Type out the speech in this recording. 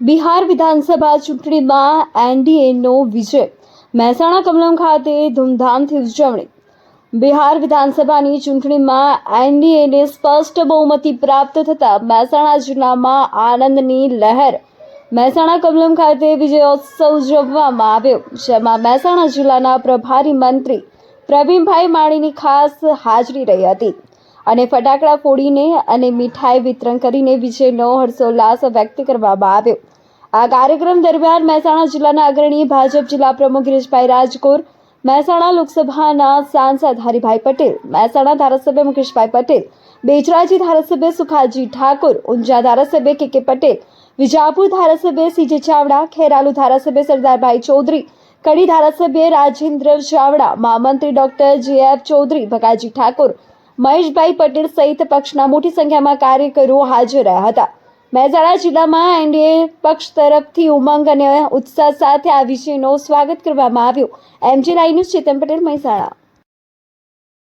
બિહાર વિધાનસભા ચૂંટણીમાં એનડીએનો વિજય. મહેસાણા કમલમ ખાતે ધૂમધામથી ઉજવણી. બિહાર વિધાનસભાની ચૂંટણીમાં એનડીએને સ્પષ્ટ બહુમતી પ્રાપ્ત થતાં મહેસાણા જિલ્લામાં આનંદની લહેર. મહેસાણા કમલમ ખાતે વિજયોત્સવ ઉજવવામાં આવ્યો, જેમાં મહેસાણા જિલ્લાના પ્રભારી મંત્રી પ્રવીણભાઈ માળીની ખાસ હાજરી રહી હતી. અને ફટાકડા ફોડીને અને મીઠાઈ વિતરણ કરીને વિજયનો હર્ષોલ્લાસ વ્યક્ત કરવામાં આવ્યો. આ કાર્યક્રમ દરમિયાન મહેસાણા જિલ્લાના અગ્રણી ભાજપ જિલ્લા પ્રમુખ ગિરીશભાઈ રાજકોર, મહેસાણા લોકસભાના સાંસદ હરિભાઈ પટેલ, મહેસાણા ધારાસભ્ય મુકેશભાઈ પટેલ, બેચરાજી ધારાસભ્ય સુખાજી ઠાકોર, ઊંઝા ધારાસભ્ય કે કે પટેલ, વિજાપુર ધારાસભ્ય સીજે ચાવડા, ખેરાલુ ધારાસભ્ય સરદારભાઈ ચૌધરી, કડી ધારાસભ્ય રાજેન્દ્ર ચાવડા, મહામંત્રી doctor J F Chaudhary, Bhagaji Thakor Maheshbhai Patel સહિત પક્ષના મોટી સંખ્યામાં કાર્યકરો હાજર રહ્યા હતા. મહેસાણા જિલ્લામાં એનડીએ પક્ષ તરફથી ઉમંગ અને ઉત્સાહ સાથે આ વિષયનો સ્વાગત કરવામાં આવ્યું. MG live news Chetan Patel, Mehsana.